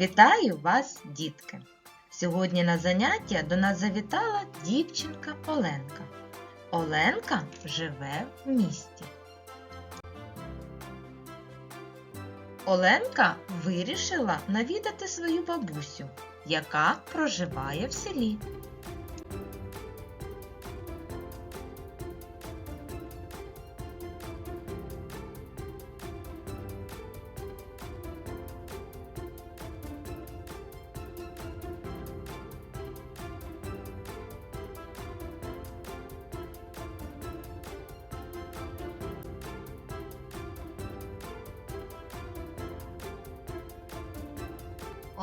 Вітаю вас, дітки! Сьогодні на заняття до нас завітала дівчинка Оленка. Оленка живе в місті. Оленка вирішила навідати свою бабусю, яка проживає в селі.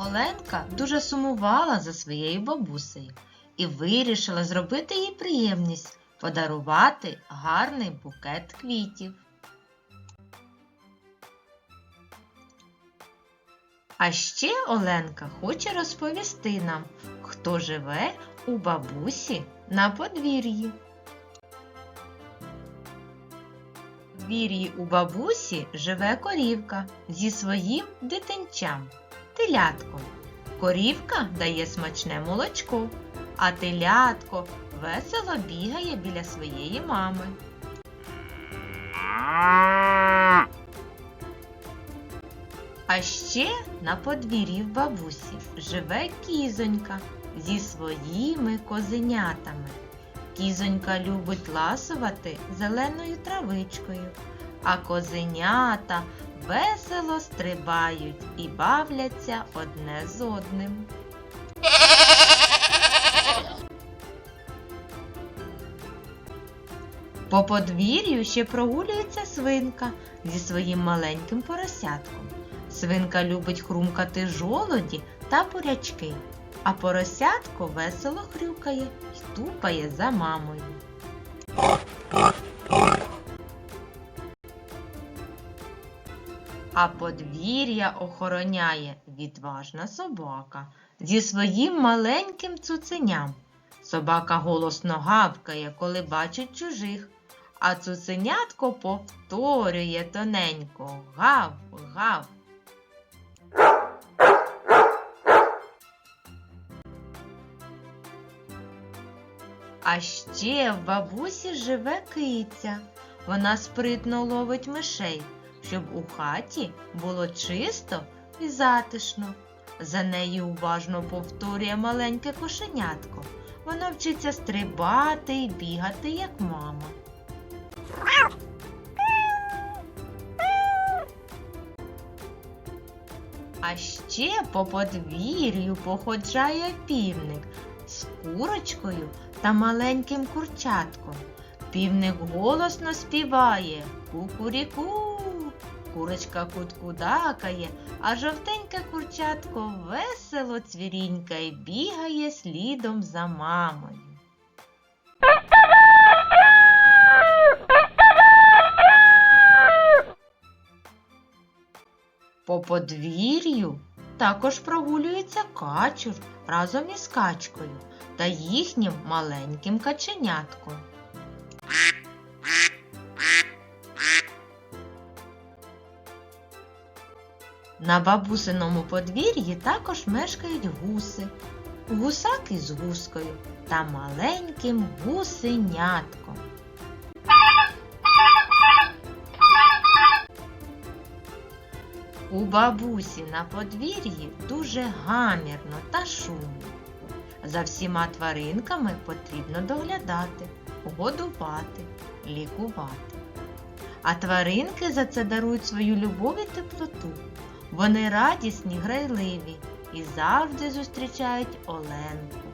Оленка дуже сумувала за своєю бабусею і вирішила зробити їй приємність подарувати гарний букет квітів. А ще Оленка хоче розповісти нам, хто живе у бабусі на подвір'ї. В подвір'ї у бабусі живе корівка зі своїм дитинчам телятком. Корівка дає смачне молочко, а телятко весело бігає біля своєї мами. А ще на подвір'ї в бабусі живе кізонька зі своїми козенятами. Кізонька любить ласувати зеленою травичкою, а козенята весело стрибають і бавляться одне з одним. По подвір'ю ще прогулюється свинка зі своїм маленьким поросятком. Свинка любить хрумкати жолоді та бурячки, а поросятко весело хрюкає й тупає за мамою. А подвір'я охороняє відважна собака зі своїм маленьким цуценям. Собака голосно гавкає, коли бачить чужих, а цуценятко повторює тоненько гав, гав. А ще в бабусі живе киця. Вона спритно ловить мишей, щоб у хаті було чисто і затишно. За нею уважно повторює маленьке кошенятко. Вона вчиться стрибати і бігати, як мама. А ще по подвір'ю походжає півник з курочкою та маленьким курчатком. Півник голосно співає кукуріку. Курочка куткудакає, а жовтеньке курчатко весело цвірінькає бігає слідом за мамою. По подвір'ю також прогулюється качур разом із качкою та їхнім маленьким каченятком. На бабусиному подвір'ї також мешкають гуси, гусак із гускою та маленьким гусенятком. У бабусі на подвір'ї дуже гамірно та шумно. За всіма тваринками потрібно доглядати, годувати, лікувати. А тваринки за це дарують свою любов і теплоту. Вони радісні, грайливі і завжди зустрічають Оленку.